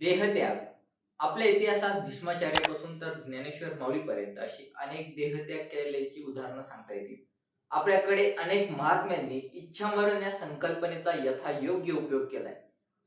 देहत्याग. आपल्या इतिहासात भीष्माचार्यापासून तर ज्ञानेश्वर माऊलीपर्यंत अशी अनेक देहत्याग केल्याची उदाहरणं सांगता येतील. आपल्याकडे अनेक महात्म्यांनी इच्छामरण या संकल्पनेचा यथायोग्य उपयोग केलाय.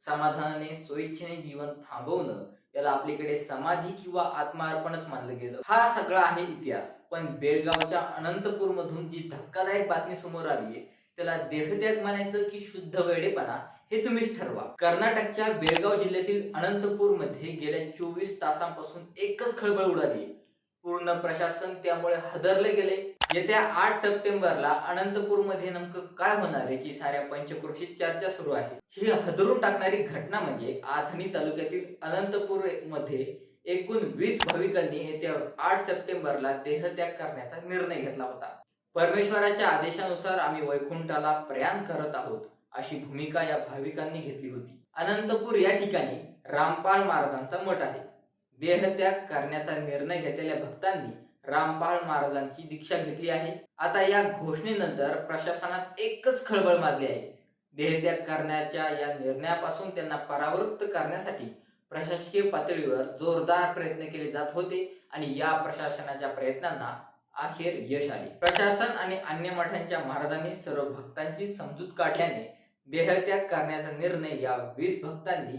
समाधानाने स्वेच्छेने जीवन थांबवणं याला आपल्याकडे समाधी किंवा आत्मार्पणच मानलं गेलं. हा सगळा आहे इतिहास. पण बेळगावच्या अनंतपूर मधून जी धक्कादायक बातमी समोर आली आहे त्याला देहत्याग म्हणायचं की शुद्ध वेडेपणा हे तुम्हीच ठरवा. कर्नाटकच्या बेळगाव जिल्ह्यातील अनंतपूरमध्ये गेल्या चोवीस तासांपासून एकच खळबळ उडाली. पूर्ण प्रशासन त्यामुळे हदरले गेले. येत्या आठ सप्टेंबरला अनंतपूरमध्ये नेमकं काय होणार याची साऱ्या पंचक्रोशीत चर्चा सुरू आहे. ही हदरून टाकणारी घटना म्हणजे आथणी तालुक्यातील अनंतपूरमध्ये एकूण वीस भाविकांनी येत्या आठ सप्टेंबरला देहत्याग करण्याचा निर्णय घेतला होता. परमेश्वराच्या आदेशानुसार आम्ही वैकुंठाला प्रयाण करत आहोत. अशी भूमिका या भाविकांनी घेतली होती. अनंतपूर या ठिकाणी रामपाल महाराजांचा मठ आहे. देहत्याग करण्याचा निर्णय घेतलेल्या भक्तांनी रामपाल महाराजांची दीक्षा घेतली आहे. आता या घोषणेनंतर प्रशासनात एकच खळबळ माजली आहे. देहत्याग करण्याच्या या निर्णयापासून त्यांना परावृत्त करण्यासाठी प्रशासकीय पातळीवर जोरदार प्रयत्न केले जात होते आणि या प्रशासनाच्या प्रयत्नांना अखेर यश आले. प्रशासन आणि अन्य मठांच्या महाराजांनी सर्व भक्तांची समजूत काढल्याने देहत्याग करण्याचा निर्णय या वीस भक्तांनी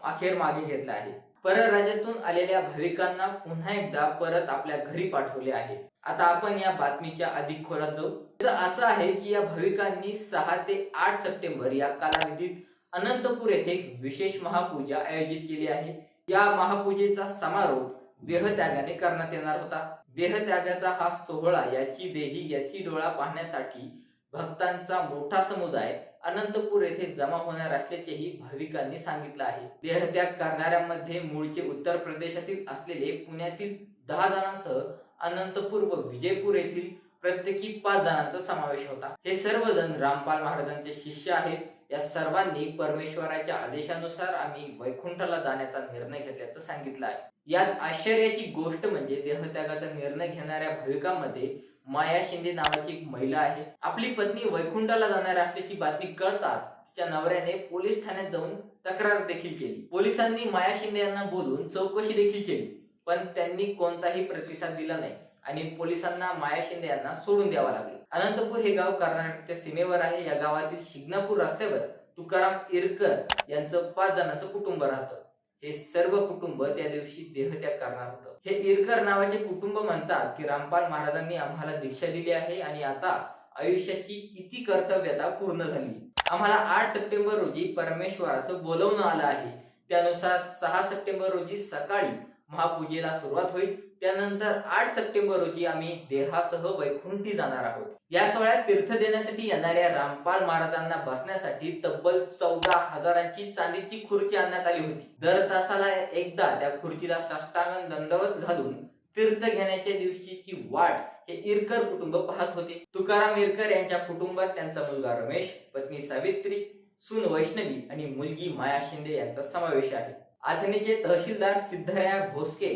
अखेर मागे घेतला आहे. परराज्यातून आलेल्या भाविकांना पुन्हा एकदा परत आपल्या घरी पाठवले आहे. आता आपण या बातमीच्या अधिक खोलात जाऊ. असं आहे की या भाविकांनी सहा ते आठ सप्टेंबर या कालावधीत अनंतपूर येथे एक विशेष महापूजा आयोजित केली आहे. या महापूजेचा समारोप देहत्यागाने करण्यात येणार होता. देहत्यागाचा हा सोहळा याची देही याची डोळा पाहण्यासाठी भक्तांचा मोठा समुदाय अनंतपूर येथे जमा होणार असल्याचेही भाविकांनी सांगितलं आहे. देहत्याग करणाऱ्यांमध्ये मूळचे उत्तर प्रदेशातील असलेले पुण्यातील दहा जणांसह अनंतपूर व विजयपूर येथील प्रत्येकी पाच जणांचा समावेश होता. हे सर्वजण रामपाल महाराजांचे शिष्य आहेत. या सर्वांनी परमेश्वराच्या आदेशानुसार आम्ही वैकुंठाला जाण्याचा निर्णय घेतल्याचं सांगितलं आहे. यात आश्चर्याची गोष्ट म्हणजे देहत्यागाचा निर्णय घेणाऱ्या भाविकांमध्ये माया शिंदे नावाची एक महिला आहे. आपली पत्नी वैकुंठाला जाणार असल्याची बातमी कळताच तिच्या नवऱ्याने पोलीस ठाण्यात जाऊन तक्रार देखील केली. पोलिसांनी माया शिंदे यांना बोलून चौकशी देखील केली पण त्यांनी कोणताही प्रतिसाद दिला नाही आणि पोलिसांना माया शिंदे यांना सोडून द्यावा लागले. अनंतपूर हे गाव कर्नाटकच्या सीमेवर आहे. या गावातील शिग्नापूर रस्त्यावर तुकाराम इरकर यांचं पाच जणांचं कुटुंब राहतं. हे सर्व कुटुंब त्या दिवशी देहत्याग करणार होतं. हे इरकर नावाचे कुटुंब म्हणतात की रामपाल महाराजांनी आम्हाला दीक्षा दिली आहे आणि आता आयुष्याची इति कर्तव्यता पूर्ण झाली. आम्हाला आठ सप्टेंबर रोजी परमेश्वराचं बोलवणं आलं आहे. त्यानुसार सहा सप्टेंबर रोजी सकाळी महापूजेला सुरुवात होईल. त्यानंतर आठ सप्टेंबर रोजी आम्ही देहासह वैकुंठी जाणार आहोत. या सोहळ्यात तीर्थ देण्यासाठी येणाऱ्या रामपाल महाराजांना बसण्यासाठी तब्बल चौदा हजारांची चांदीची खुर्ची आणण्यात आली होती. दर तासाला एकदा त्या खुर्चीला साष्टांग दंडवत घालून तीर्थ घेण्याच्या दिवशीची वाट हे इरकर कुटुंब पाहत होते. तुकाराम इरकर यांच्या कुटुंबात त्यांचा मुलगा रमेश पत्नी सावित्री सून वैष्णवी आणि मुलगी माया शिंदे यांचा समावेश आहे. आथणीचे तहसीलदार सिद्धराया भोसके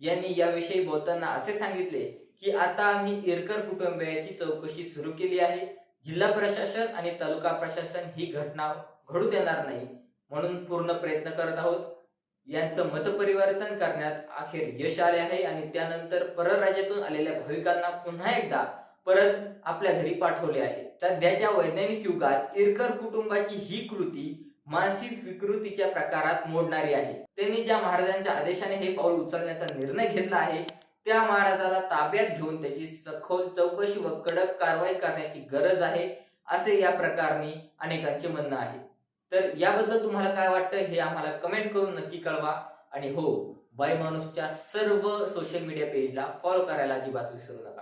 यांनी याविषयी बोलताना असे सांगितले की आता आम्ही इरकर कुटुंबियाची चौकशी सुरू केली आहे. जिल्हा प्रशासन आणि तालुका प्रशासन ही घटना घडू देणार नाही म्हणून पूर्ण प्रयत्न करत आहोत. यांचं मतपरिवर्तन करण्यात अखेर यश आले आहे आणि त्यानंतर परराज्यातून आलेल्या भाविकांना पुन्हा एकदा परत आपल्या घरी पाठवले आहे. सध्याच्या वैज्ञानिक युगात इरकर कुटुंबाची ही कृती मानसिक विकृतीच्या प्रकारात मोडणारी आहे. त्यांनी ज्या महाराजांच्या आदेशाने हे पाऊल उचलण्याचा निर्णय घेतला आहे त्या महाराजाला ताब्यात घेऊन त्याची सखोल चौकशी व कडक कारवाई करण्याची गरज आहे असे या प्रकारनी अनेकांचे म्हणणं आहे. तर याबद्दल तुम्हाला काय वाटतं हे आम्हाला कमेंट करून नक्की कळवा. आणि हो बाय माणूसच्या सर्व सोशल मीडिया पेजला फॉलो करायला अजिबात विसरू नका.